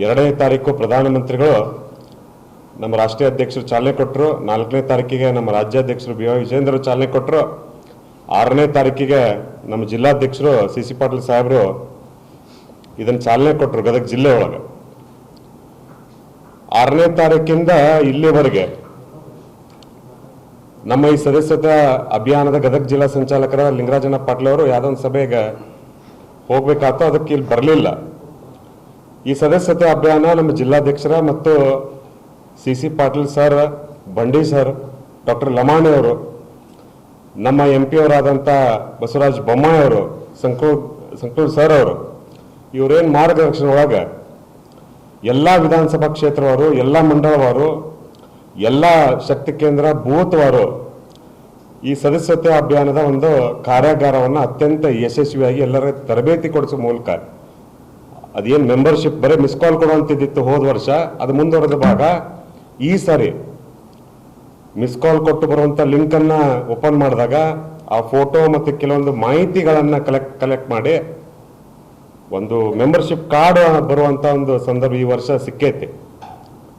ಎರಡನೇ ತಾರೀಕು ಪ್ರಧಾನಮಂತ್ರಿಗಳು ನಮ್ಮ ರಾಷ್ಟ್ರೀಯ ಅಧ್ಯಕ್ಷರು ಚಾಲನೆ ಕೊಟ್ಟರು ನಾಲ್ಕನೇ ತಾರೀಕಿಗೆ ನಮ್ಮ ರಾಜ್ಯಾಧ್ಯಕ್ಷರು ಬಿ ವಿಜೇಂದ್ರ ಚಾಲನೆ ಕೊಟ್ಟರು ಆರನೇ ತಾರೀಕಿಗೆ ನಮ್ಮ ಜಿಲ್ಲಾಧ್ಯಕ್ಷರು ಸಿ ಸಿ ಪಾಟೀಲ್ ಸಾಹೇಬರು ಇದನ್ನು ಚಾಲನೆ ಕೊಟ್ಟರು ಗದಗ ಜಿಲ್ಲೆ ಒಳಗೆ. ಆರನೇ ತಾರೀಕಿಂದ ಇಲ್ಲಿವರೆಗೆ ನಮ್ಮ ಈ ಸದಸ್ಯತಾ ಅಭಿಯಾನದ ಗದಗ ಜಿಲ್ಲಾ ಸಂಚಾಲಕರ ಲಿಂಗರಾಜನ ಪಾಟೀಲ್ ಅವರು ಯಾವುದೋ ಒಂದು ಸಭೆಗೆ ಹೋಗ್ಬೇಕಾಯ್ತು ಅದಕ್ಕೆ ಇಲ್ಲಿ ಬರಲಿಲ್ಲ. ಈ ಸದಸ್ಯತೆ ಅಭಿಯಾನ ನಮ್ಮ ಜಿಲ್ಲಾಧ್ಯಕ್ಷರ ಮತ್ತು C C Patil sir, Bandi sir, doctor Lamani ಅವರು, ನಮ್ಮ ಎಂ ಪಿ ಅವರಾದಂಥ ಬಸವರಾಜ್ ಬೊಮ್ಮಾಯಿ ಅವರು, ಸಂಕೂರ್ ಸಂಕೂರ್ ಸರ್ ಅವರು, ಇವರೇನು ಮಾರ್ಗದರ್ಶನ ಒಳಗೆ ಎಲ್ಲ ವಿಧಾನಸಭಾ ಕ್ಷೇತ್ರವರು, ಎಲ್ಲ ಮಂಡಳವಾರು, ಎಲ್ಲ ಶಕ್ತಿ ಕೇಂದ್ರ ಬೂತ್ವಾರು ಈ ಸದಸ್ಯತೆ ಅಭಿಯಾನದ ಒಂದು ಕಾರ್ಯಾಗಾರವನ್ನು ಅತ್ಯಂತ ಯಶಸ್ವಿಯಾಗಿ ಎಲ್ಲರ ತರಬೇತಿ ಕೊಡಿಸೋ ಮೂಲಕ. ಅದೇನು ಮೆಂಬರ್ಶಿಪ್ ಬರೀ ಮಿಸ್ ಕಾಲ್ ಕೊಡುವಂತಿದ್ದಿತ್ತು ಹೋದ ವರ್ಷ, ಅದು ಮುಂದುವರೆದ ಭಾಗ ಈ ಸಾರಿ ಮಿಸ್ ಕಾಲ್ ಕೊಟ್ಟು ಬರುವಂಥ ಲಿಂಕನ್ನು ಓಪನ್ ಮಾಡಿದಾಗ ಆ ಫೋಟೋ ಮತ್ತು ಕೆಲವೊಂದು ಮಾಹಿತಿಗಳನ್ನು ಕಲೆಕ್ಟ್ ಕಲೆಕ್ಟ್ ಮಾಡಿ ಒಂದು ಮೆಂಬರ್ಶಿಪ್ ಕಾರ್ಡ್ ಬರುವಂಥ ಒಂದು ಸಂದರ್ಭ ಈ ವರ್ಷ ಸಿಕ್ಕೈತಿ.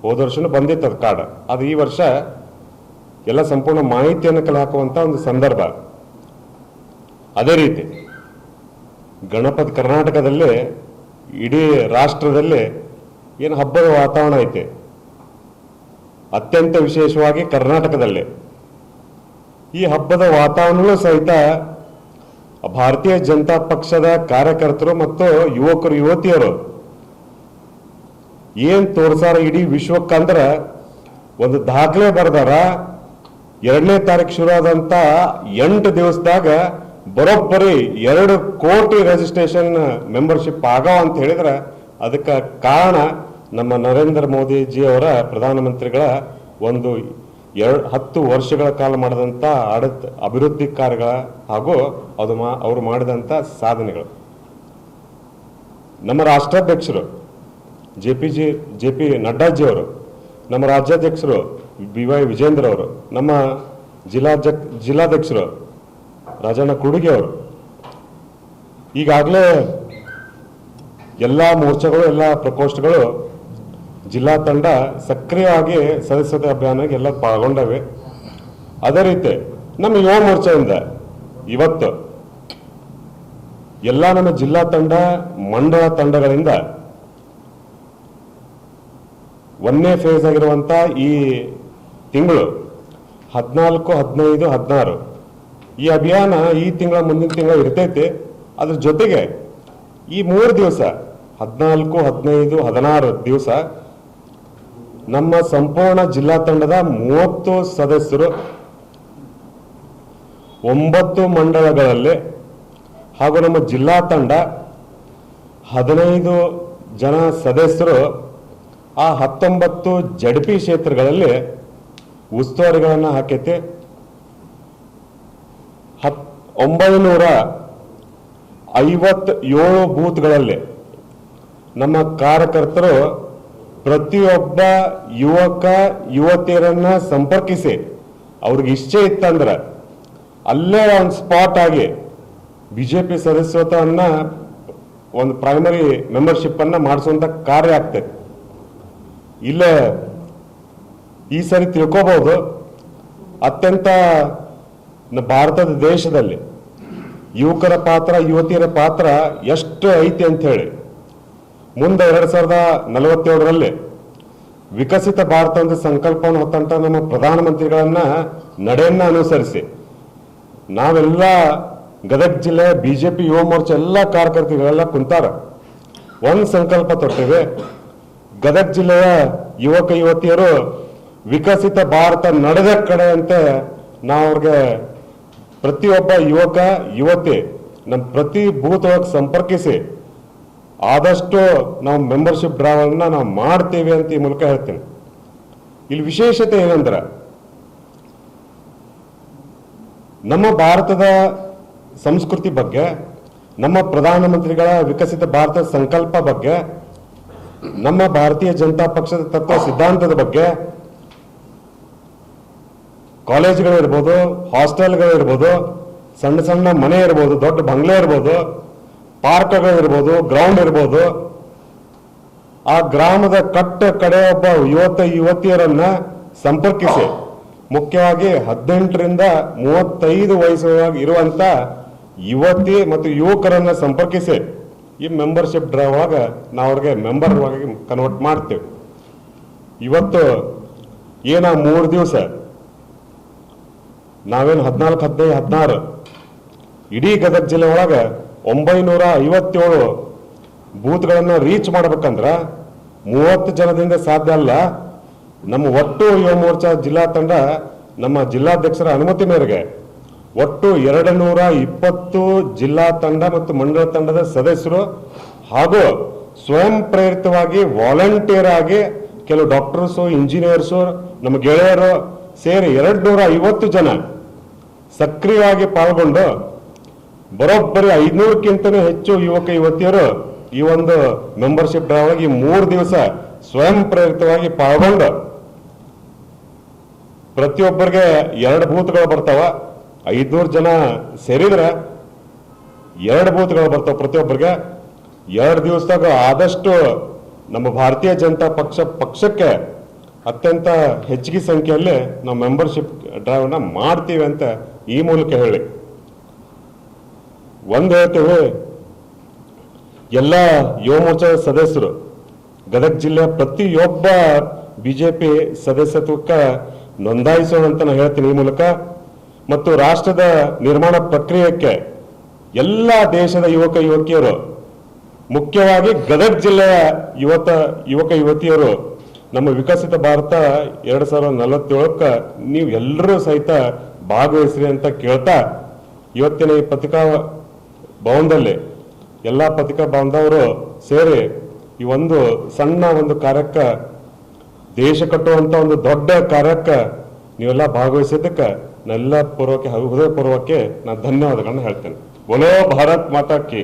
ಹೋದ ವರ್ಷನೂ ಬಂದಿತ್ತು ಅದು ಕಾರ್ಡ್ ಅದು ಈ ವರ್ಷ ಎಲ್ಲ ಸಂಪೂರ್ಣ ಮಾಹಿತಿಯನ್ನು ಕಲೆ ಹಾಕುವಂಥ ಒಂದು ಸಂದರ್ಭ. ಅದೇ ರೀತಿ ಗಣಪತಿ ಕರ್ನಾಟಕದಲ್ಲಿ, ಇಡೀ ರಾಷ್ಟ್ರದಲ್ಲಿ ಏನು ಹಬ್ಬದ ವಾತಾವರಣ ಐತೆ. ಅತ್ಯಂತ ವಿಶೇಷವಾಗಿ ಕರ್ನಾಟಕದಲ್ಲಿ. ಈ ಹಬ್ಬದ ವಾತಾವರಣವೂ ಸಹಿತ ಭಾರತೀಯ ಜನತಾ ಪಕ್ಷದ ಕಾರ್ಯಕರ್ತರು ಮತ್ತು ಯುವಕರು, ಯುವತಿಯರು ಏನ್ ತೋರ್ಸಾರ ಇಡೀ ವಿಶ್ವಕ್ಕಂದ್ರ ಒಂದು ದಾಖಲೆ ಬರೆದಾರ ಎರಡನೇ ತಾರೀಕು ಶುರು ಎಂಟು ದಿವಸದಾಗ ಬರೋಬ್ಬರಿ ಎರಡು ಕೋಟಿ ರೆಜಿಸ್ಟ್ರೇಷನ್ ಮೆಂಬರ್ಶಿಪ್ ಆಗವ ಅಂತ ಹೇಳಿದ್ರೆ ಅದಕ್ಕೆ ಕಾರಣ ನಮ್ಮ ನರೇಂದ್ರ ಮೋದಿಜಿ ಅವರ ಪ್ರಧಾನಮಂತ್ರಿಗಳ ಒಂದು ಎರಡು ಹತ್ತು ವರ್ಷಗಳ ಕಾಲ ಮಾಡಿದಂಥ ಆಡತ್ ಅಭಿವೃದ್ಧಿ ಕಾರ್ಯಗಳ ಹಾಗೂ ಅದು ಮಾ ಅವರು ಮಾಡಿದಂಥ ಸಾಧನೆಗಳು. ನಮ್ಮ ರಾಷ್ಟ್ರಾಧ್ಯಕ್ಷರು, J P ji, J P Naddaji ಅವರು, ನಮ್ಮ ರಾಜ್ಯಾಧ್ಯಕ್ಷರು ಬಿ ವೈ ವಿಜೇಂದ್ರ ಅವರು, ನಮ್ಮ ಜಿಲ್ಲಾಧ್ಯಕ್ಷ ಜಿಲ್ಲಾಧ್ಯಕ್ಷರು, ರಾಜಣ್ಣ ಕುಡುಗೆ ಅವರು. ಈಗಾಗಲೇ ಎಲ್ಲ ಮೋರ್ಚಾಗಳು, ಎಲ್ಲ ಪ್ರಕೋಷ್ಠಗಳು ಜಿಲ್ಲಾ ತಂಡ ಸಕ್ರಿಯವಾಗಿ ಸದಸ್ಯತೆ ಅಭಿಯಾನಕ್ಕೆ ಎಲ್ಲ ಪಾಲ್ಗೊಂಡವೆ. ಅದೇ ರೀತಿ ನಮ್ಮ ಯುವ ಮೋರ್ಚಾದಿಂದ ಇವತ್ತು ಎಲ್ಲ ನಮ್ಮ ಜಿಲ್ಲಾ ತಂಡ ಮಂಡಳ ತಂಡಗಳಿಂದ ಒಂದನೇ ಫೇಸ್ ಆಗಿರುವಂತ ಈ ತಿಂಗಳು ಹದಿನಾಲ್ಕು, ಹದಿನೈದು, ಹದಿನಾರು. ಈ ಅಭಿಯಾನ ಈ ತಿಂಗಳ ಮುಂದಿನ ತಿಂಗಳ ಇರ್ತೈತಿ. ಅದ್ರ ಜೊತೆಗೆ ಈ ಮೂರು ದಿವಸ, ಹದಿನಾಲ್ಕು, ಹದಿನೈದು, ಹದಿನಾರು ದಿವಸ ನಮ್ಮ ಸಂಪೂರ್ಣ ಜಿಲ್ಲಾ ತಂಡದ ಮೂವತ್ತು ಸದಸ್ಯರು ಒಂಬತ್ತು ಮಂಡಲಗಳಲ್ಲಿ ಹಾಗೂ ನಮ್ಮ ಜಿಲ್ಲಾ ತಂಡ ಹದಿನೈದು ಜನ ಸದಸ್ಯರು ಆ ಹತ್ತೊಂಬತ್ತು ಜಡ್ಪಿ ಕ್ಷೇತ್ರಗಳಲ್ಲಿ ಉಸ್ತುವಾರಿಗಳನ್ನು ಹಾಕೈತೆ. ಹತ್, ಒಂಬೈನೂರ ಐವತ್ತೇಳು ಬೂತ್ಗಳಲ್ಲಿ ನಮ್ಮ ಕಾರ್ಯಕರ್ತರು ಪ್ರತಿಯೊಬ್ಬ ಯುವಕ, ಯುವತಿಯರನ್ನ ಸಂಪರ್ಕಿಸಿ ಅವ್ರಿಗೆ ಇಷ್ಟೇ ಇತ್ತಂದ್ರೆ ಅಲ್ಲೇ ಒಂದು ಸ್ಪಾಟ್ ಆಗಿ ಬಿಜೆಪಿ ಸದಸ್ಯತ್ವವನ್ನು ಒಂದು ಪ್ರೈಮರಿ ಮೆಂಬರ್ಶಿಪ್ಪನ್ನು ಮಾಡಿಸುವಂಥ ಕಾರ್ಯ ಆಗ್ತೈತೆ. ಇಲ್ಲೇ ಈ ಸರಿ ತಿಳ್ಕೋಬಹುದು ಅತ್ಯಂತ ಭಾರತದ ದೇಶದಲ್ಲಿ ಯುವಕರ ಪಾತ್ರ, ಯುವತಿಯರ ಪಾತ್ರ ಎಷ್ಟು ಐತಿ ಅಂತ ಹೇಳಿ. ಮುಂದೆ ಎರಡು ಸಾವಿರದ ನಲವತ್ತೇಳರಲ್ಲಿ ವಿಕಸಿತ ಭಾರತ ಅಂತ ಸಂಕಲ್ಪವನ್ನು ಹೊತ್ತಂತ ನಮ್ಮ ಪ್ರಧಾನಮಂತ್ರಿಗಳನ್ನ ನಡೆಯನ್ನ ಅನುಸರಿಸಿ ನಾವೆಲ್ಲ ಗದಗ ಜಿಲ್ಲೆ, ಬಿಜೆಪಿ, ಯುವ ಮೋರ್ಚಾ ಎಲ್ಲ ಕಾರ್ಯಕರ್ತರುಗಳೆಲ್ಲ ಕುಂತಾರ. ಒಂದು ಸಂಕಲ್ಪ ತೊಟ್ಟಿವೆ. ಗದಗ ಜಿಲ್ಲೆಯ ಯುವಕ, ಯುವತಿಯರು ವಿಕಸಿತ ಭಾರತ ನಡೆದ ಕಡೆಯಂತೆ ನಾವು ಪ್ರತಿಯೊಬ್ಬ ಯುವಕ, ಯುವತಿ ನಮ್ಮ ಪ್ರತಿ ಭೂತವಾಗಿ ಸಂಪರ್ಕಿಸಿ ಆದಷ್ಟು ನಾವು ಮೆಂಬರ್ಶಿಪ್ ಡ್ರಾವನ್ನ ನಾವು ಮಾಡ್ತೀವಿ ಅಂತ ಈ ಮೂಲಕ ಹೇಳ್ತೀನಿ. ಇಲ್ಲಿ ವಿಶೇಷತೆ ಏನಂದ್ರೆ ನಮ್ಮ ಭಾರತದ ಸಂಸ್ಕೃತಿ ಬಗ್ಗೆ, ನಮ್ಮ ಪ್ರಧಾನಮಂತ್ರಿಗಳ ವಿಕಸಿತ ಭಾರತದ ಸಂಕಲ್ಪ ಬಗ್ಗೆ, ನಮ್ಮ ಭಾರತೀಯ ಜನತಾ ಪಕ್ಷದ ತತ್ವ ಸಿದ್ಧಾಂತದ ಬಗ್ಗೆ ಕಾಲೇಜ್ಗಳಿರ್ಬೋದು ಹಾಸ್ಟೆಲ್ಗಳಿರ್ಬೋದು ಸಣ್ಣ ಸಣ್ಣ ಮನೆ ಇರ್ಬೋದು, ದೊಡ್ಡ ಬಂಗ್ಲೆ ಇರ್ಬೋದು ಪಾರ್ಕ್ಗಳಿರ್ಬೋದು ಗ್ರೌಂಡ್ ಇರ್ಬೋದು. ಆ ಗ್ರಾಮದ ಕಟ್ಟ ಕಡೆ ಒಬ್ಬ ಯುವತ, ಯುವತಿಯರನ್ನ ಸಂಪರ್ಕಿಸಿ. ಮುಖ್ಯವಾಗಿ ಹದಿನೆಂಟರಿಂದ ಮೂವತ್ತೈದು ವಯಸ್ಸು ಇರುವಂತ ಯುವತಿ ಮತ್ತು ಯುವಕರನ್ನ ಸಂಪರ್ಕಿಸಿ. ಈ ಮೆಂಬರ್ಶಿಪ್ ಡ್ರೈವ್ ಒಳಗ ನಾವು ಅವ್ರಿಗೆ ಮೆಂಬರ್ ಕನ್ವರ್ಟ್ ಮಾಡ್ತೇವೆ. ಇವತ್ತು, ಏನ ಮೂರು ದಿವಸ ನಾವೇನು ಹದಿನಾಲ್ಕು, ಹದಿನೈದು, ಹದಿನಾರು? ಇಡೀ ಗದಗ ಜಿಲ್ಲೆ ಒಳಗ ಒಂಬೈನೂರ ಐವತ್ತೇಳು ಬೂತ್ಗಳನ್ನು ರೀಚ್ ಮಾಡ್ಬೇಕಂದ್ರ ಮೂವತ್ತು ಜನದಿಂದ ಸಾಧ್ಯ ಅಲ್ಲ. ನಮ್ಮ ಒಟ್ಟು ಯುವ ಮೋರ್ಚಾ ಜಿಲ್ಲಾ ತಂಡ ನಮ್ಮ ಜಿಲ್ಲಾಧ್ಯಕ್ಷರ ಅನುಮತಿ ಮೇರೆಗೆ ಒಟ್ಟು ಎರಡು ನೂರ ಇಪ್ಪತ್ತು ಜಿಲ್ಲಾ ತಂಡ ಮತ್ತು ಮಂಡಳ ತಂಡದ ಸದಸ್ಯರು ಹಾಗೂ ಸ್ವಯಂ ಪ್ರೇರಿತವಾಗಿ ವಾಲಂಟಿಯರ್ ಆಗಿ ಕೆಲವು ಡಾಕ್ಟರ್ಸು ಇಂಜಿನಿಯರ್ಸು ನಮ್ಮ ಗೆಳೆಯರು ಸೇರಿ ಎರಡು ನೂರ ಐವತ್ತು ಜನ ಸಕ್ರಿಯವಾಗಿ ಪಾಲ್ಗೊಂಡು ಬರೋಬ್ಬರಿ ಐದ್ನೂರಕ್ಕಿಂತನೂ ಹೆಚ್ಚು ಯುವಕ ಯುವತಿಯರು ಈ ಒಂದು ಮೆಂಬರ್ಶಿಪ್ ಡ್ರೈವ್ ಈ ಮೂರು ದಿವಸ ಸ್ವಯಂ ಪ್ರೇರಿತವಾಗಿ ಪಾಲ್ಗೊಂಡು ಪ್ರತಿಯೊಬ್ಬರಿಗೆ ಎರಡು ಬೂತ್ಗಳು ಬರ್ತಾವ. ಐದ್ನೂರು ಜನ ಸೇರಿದ್ರೆ ಎರಡು ಬೂತ್ಗಳು ಬರ್ತಾವ ಪ್ರತಿಯೊಬ್ಬರಿಗೆ. ಎರಡು ದಿವಸದಾಗ ಆದಷ್ಟು ನಮ್ಮ ಭಾರತೀಯ ಜನತಾ ಪಕ್ಷ ಪಕ್ಷಕ್ಕೆ ಅತ್ಯಂತ ಹೆಚ್ಚಿಗೆ ಸಂಖ್ಯೆಯಲ್ಲಿ ನಾವು ಮೆಂಬರ್ಶಿಪ್ ಡ್ರೈವ್ನ ಮಾಡ್ತೀವಿ ಅಂತ ಈ ಮೂಲಕ ಹೇಳಿ. ಒಂದು ಹೇಳ್ತೇವೆ, ಎಲ್ಲ ಯುವ ಮೋರ್ಚಾದ ಸದಸ್ಯರು, ಗದಗ ಜಿಲ್ಲೆಯ ಪ್ರತಿಯೊಬ್ಬ ಬಿಜೆಪಿ ಸದಸ್ಯತ್ವಕ್ಕೆ ನೋಂದಾಯಿಸೋಣ ಅಂತ ನಾನು ಹೇಳ್ತೀನಿ ಈ ಮೂಲಕ. ಮತ್ತು ರಾಷ್ಟ್ರದ ನಿರ್ಮಾಣ ಪ್ರಕ್ರಿಯೆಗೆ ಎಲ್ಲ ದೇಶದ ಯುವಕ ಯುವಕಿಯರು ಮುಖ್ಯವಾಗಿ ಗದಗ ಜಿಲ್ಲೆಯ ಯುವತ, ಯುವಕ ಯುವತಿಯರು ನಮ್ಮ ವಿಕಸಿತ ಭಾರತ ಎರಡ್ ಸಾವಿರದ ನಲವತ್ತೇಳಕ್ಕೆ ನೀವು ಎಲ್ಲರೂ ಸಹಿತ ಭಾಗವಹಿಸ್ರಿ ಅಂತ ಕೇಳ್ತಾ ಇವತ್ತಿನ ಈ ಪತ್ರಿಕಾ ಭವನದಲ್ಲಿ ಎಲ್ಲಾ ಪತ್ರಿಕಾ ಬಾಂಧವರು ಸೇರಿ ಈ ಒಂದು ಸಣ್ಣ ಒಂದು ಕಾರ್ಯಕ್ಕ, ದೇಶ ಕಟ್ಟುವಂತ ಒಂದು ದೊಡ್ಡ ಕಾರ್ಯಕ್ಕ ನೀವೆಲ್ಲ ಭಾಗವಹಿಸಿದ್ದಕ್ಕೆ ನೆಲ್ಲ ಪೂರ್ವಕ್ಕೆ, ಹೃದಯಪೂರ್ವಕ್ಕೆ ನಾನು ಧನ್ಯವಾದಗಳನ್ನ ಹೇಳ್ತೇನೆ. ಬೋಲೋ ಭಾರತ್ ಮಾತಾ ಕಿ.